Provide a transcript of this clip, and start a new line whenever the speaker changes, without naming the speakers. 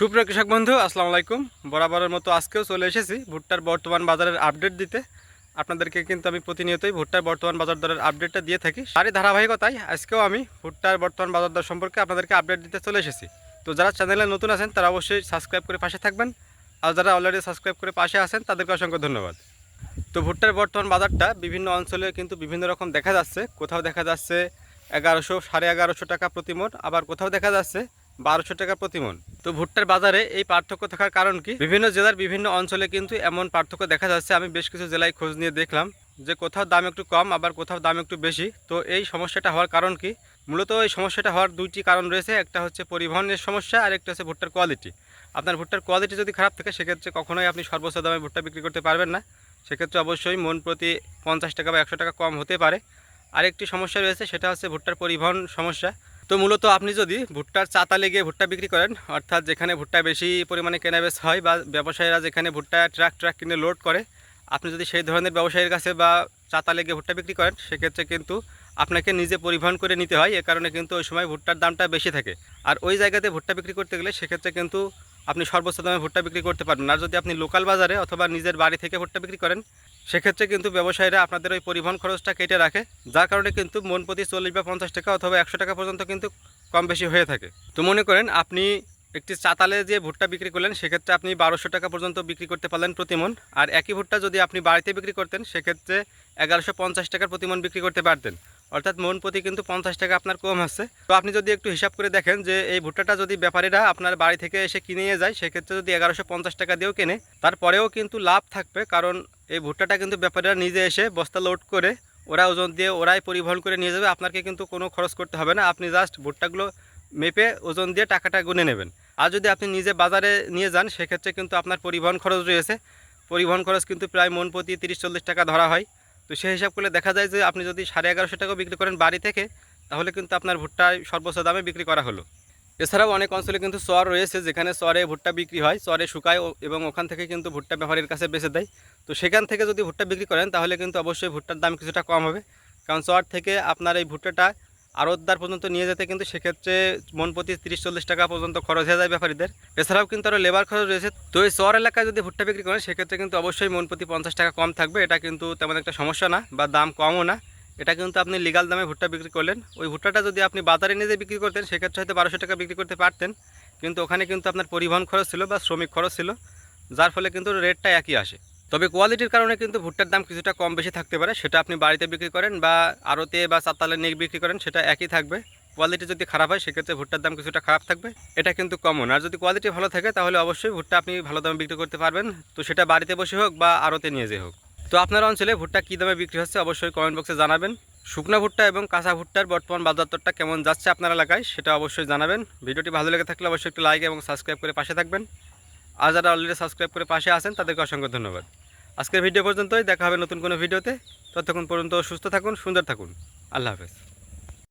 সুপ্রিয় কৃষক বন্ধু, আসসালামু আলাইকুম। বরাবরের মতো আজকেও চলে এসেছি ভুট্টার বর্তমান বাজারের আপডেট দিতে। আপনাদেরকে কিন্তু আমি প্রতিনিয়তই ভুট্টার বর্তমান বাজার দরের আপডেটটা দিয়ে থাকি। তারই ধারাবাহিকতায় আজকেও আমি ভুট্টার বর্তমান বাজার দর সম্পর্কে আপনাদেরকে আপডেট দিতে চলে এসেছি। তো যারা চ্যানেলে নতুন আছেন, তারা অবশ্যই সাবস্ক্রাইব করে পাশে থাকবেন। আর যারা অলরেডি সাবস্ক্রাইব করে পাশে আছেন, তাদেরকে অসংখ্য ধন্যবাদ। তো ভুট্টার বর্তমান বাজারটা বিভিন্ন অঞ্চলে কিন্তু বিভিন্ন রকম দেখা যাচ্ছে। কোথাও দেখা যাচ্ছে এগারোশো, সাড়ে এগারোশো টাকা প্রতি মন, আবার কোথাও দেখা যাচ্ছে বারোশো টাকা প্রতি মন। তো ভুট্টার বাজারে এই পার্থক্য থাকার কারণ কি? বিভিন্ন জেলার বিভিন্ন অঞ্চলে কিন্তু এমন পার্থক্য দেখা যাচ্ছে। আমি বেশ কিছু জেলায় খোঁজ নিয়ে দেখলাম যে কোথাও দাম একটু কম, আবার কোথাও দাম একটু বেশি। তো এই সমস্যাটা হওয়ার কারণ কি? মূলত এই সমস্যাটা হওয়ার দুইটি কারণ রয়েছে। একটা হচ্ছে পরিবহনের সমস্যা, আর একটা হচ্ছে ভুট্টার কোয়ালিটি আপনার ভুট্টার কোয়ালিটি যদি খারাপ থাকে, সেক্ষেত্রে কখনোই আপনি সর্বোচ্চ দামে ভুট্টা বিক্রি করতে পারবেন না। সেক্ষেত্রে অবশ্যই মন প্রতি পঞ্চাশ টাকা বা একশো টাকা কম হতে পারে। আরেকটি সমস্যা রয়েছে, সেটা হচ্ছে ভুট্টার পরিবহন সমস্যা। তো মূলত আপনি যদি ভুট্টার চাতা লেগে ভুট্টা বিক্রি করেন, অর্থাৎ যেখানে ভুট্টা বেশি পরিমাণে কেনাবেচ হয় বা ব্যবসায়ীরা যেখানে ভুট্টা ট্রাক ট্রাক কিনে লোড করে, আপনি যদি সেই ধরনের ব্যবসায়ীর কাছে বা চাতা লেগে ভুট্টা বিক্রি করেন, সেক্ষেত্রে কিন্তু আপনাকে নিজে পরিবহন করে নিতে হয়। এ কারণে কিন্তু ওই সময় ভুট্টার দামটা বেশি থাকে। আর ওই জায়গাতে ভুট্টা বিক্রি করতে গেলে সেক্ষেত্রে কিন্তু আপনি সর্বোচ্চ দামে ভুট্টা বিক্রি করতে পারবেন। আর যদি আপনি লোকাল বাজারে অথবা নিজের বাড়ি থেকে ভুট্টা বিক্রি করেন, সেক্ষেত্রে কিন্তু ব্যবসায়ীরা আপনাদের ওই পরিবহন খরচটা কেটে রাখে। যার কারণে কিন্তু মন প্রতি চল্লিশ বা পঞ্চাশ টাকা অথবা একশো টাকা পর্যন্ত কিন্তু কম বেশি হয়ে থাকে। তো মনে করেন, আপনি একটি চাতালে যে ভুট্টা বিক্রি করলেন, সেক্ষেত্রে আপনি বারোশো টাকা পর্যন্ত বিক্রি করতে পারলেন প্রতিমন। আর একই ভুট্টা যদি আপনি বাড়িতে বিক্রি করতেন, সেক্ষেত্রে এগারোশো পঞ্চাশ টাকার প্রতিমন বিক্রি করতে পারতেন। অর্থাৎ মন প্রতি কিন্তু পঞ্চাশ টাকা আপনার কম হচ্ছে তো আপনি যদি একটু হিসাব করে দেখেন যে এই ভুট্টাটা যদি ব্যাপারীরা আপনার বাড়ি থেকে এসে কিনে নিয়ে যায়, সেক্ষেত্রে যদি এগারোশো পঞ্চাশ টাকা দিয়েও কেনে, তারপরেও কিন্তু লাভ থাকবে। কারণ এই ভুট্টাটা কিন্তু ব্যাপারীরা নিজে এসে বস্তা লোড করে, ওরা ওজন দিয়ে ওরাই পরিবহন করে নিয়ে যাবে। আপনাকে কিন্তু কোনো খরচ করতে হবে না। আপনি জাস্ট ভুট্টাগুলো মেপে ওজন দিয়ে টাকাটা গুনে নেবেন। আর যদি আপনি নিজে বাজারে নিয়ে যান, সেক্ষেত্রে কিন্তু আপনার পরিবহন খরচ রয়েছে। পরিবহন খরচ কিন্তু প্রায় মন প্রতি তিরিশ চল্লিশ টাকা ধরা হয়। তো সেই হিসাব করলে দেখা যায় যে আপনি যদি সাড়ে এগারোশো টাকাও বিক্রি করেন বাড়ি থেকে, তাহলে কিন্তু আপনার ভুট্টা সর্বোচ্চ দামে বিক্রি করা হলো। এছাড়াও অনেক অঞ্চলে কিন্তু চর রয়েছে, যেখানে চরে ভুট্টা বিক্রি হয় চরে শুকায় এবং ওখান থেকে কিন্তু ভুট্টা ব্যবহারের কাছে বেঁচে দেয়। তো সেখান থেকে যদি ভুট্টা বিক্রি করেন, তাহলে কিন্তু অবশ্যই ভুট্টার দাম কিছুটা কম হবে। কারণ চর থেকে আপনার এই ভুট্টাটা আড়তদার পর্যন্ত নিয়ে যেতে কিন্তু সেক্ষেত্রে মন প্রতি তিরিশ চল্লিশ টাকা পর্যন্ত খরচ হয়ে যায় ব্যাপারীদের। এছাড়াও কিন্তু আরও লেবার খরচ রয়েছে। তো এই চর এলাকায় যদি ভুট্টা বিক্রি করেন, সেক্ষেত্রে কিন্তু অবশ্যই মন প্রতি পঞ্চাশ টাকা কম থাকবে। এটা কিন্তু তেমন একটা সমস্যা না বা দাম কমও না। এটা কিন্তু আপনি লিগাল দামে ভুট্টা বিক্রি করলেন। ওই ভুট্টাটা যদি আপনি বাজারে নিয়ে বিক্রি করতেন, সেক্ষেত্রে হয়তো বারোশো টাকা বিক্রি করতে পারতেন। কিন্তু ওখানে কিন্তু আপনার পরিবহন খরচ ছিল বা শ্রমিক খরচ ছিল, যার ফলে কিন্তু রেটটা একই আসে। তবে কোয়ালিটির কারণে কিন্তু ভুট্টার দাম কিছুটা কম বেশি থাকতে পারে, সেটা আপনি বাড়িতে বিক্রি করেন বা আড়তে বা চাতালে নিয়ে বিক্রি করেন, সেটা একই থাকবে। কোয়ালিটি যদি খারাপ হয়, সেক্ষেত্রে ভুট্টার দাম কিছুটা খারাপ থাকবে। এটা কিন্তু কমন আর যদি কোয়ালিটি ভালো থাকে, তাহলে অবশ্যই ভুট্টা আপনি ভালো দামে বিক্রি করতে পারবেন। তো সেটা বাড়িতে বসে হোক বা আড়তে নিয়ে যেয়ে হোক। তো আপনার অঞ্চলে ভুট্টা কী দামে বিক্রি হচ্ছে অবশ্যই কমেন্ট বক্সে জানাবেন। শুকনো ভুট্টা এবং কাঁচা ভুট্টার বর্তমান বাজার দরটা কেমন যাচ্ছে আপনার এলাকায়, সেটা অবশ্যই জানাবেন। ভিডিওটি ভালো লেগে থাকলে অবশ্যই একটু লাইক এবং সাবস্ক্রাইব করে পাশে থাকবেন। আর যারা অলরেডি সাবস্ক্রাইব করে পাশে আছেন, তাদেরকে অসংখ্য ধন্যবাদ। আজকের ভিডিও পর্যন্তই, দেখা হবে নতুন কোনো ভিডিওতে। ততক্ষণ পর্যন্ত সুস্থ থাকুন, সুন্দর থাকুন। আল্লাহ হাফেজ।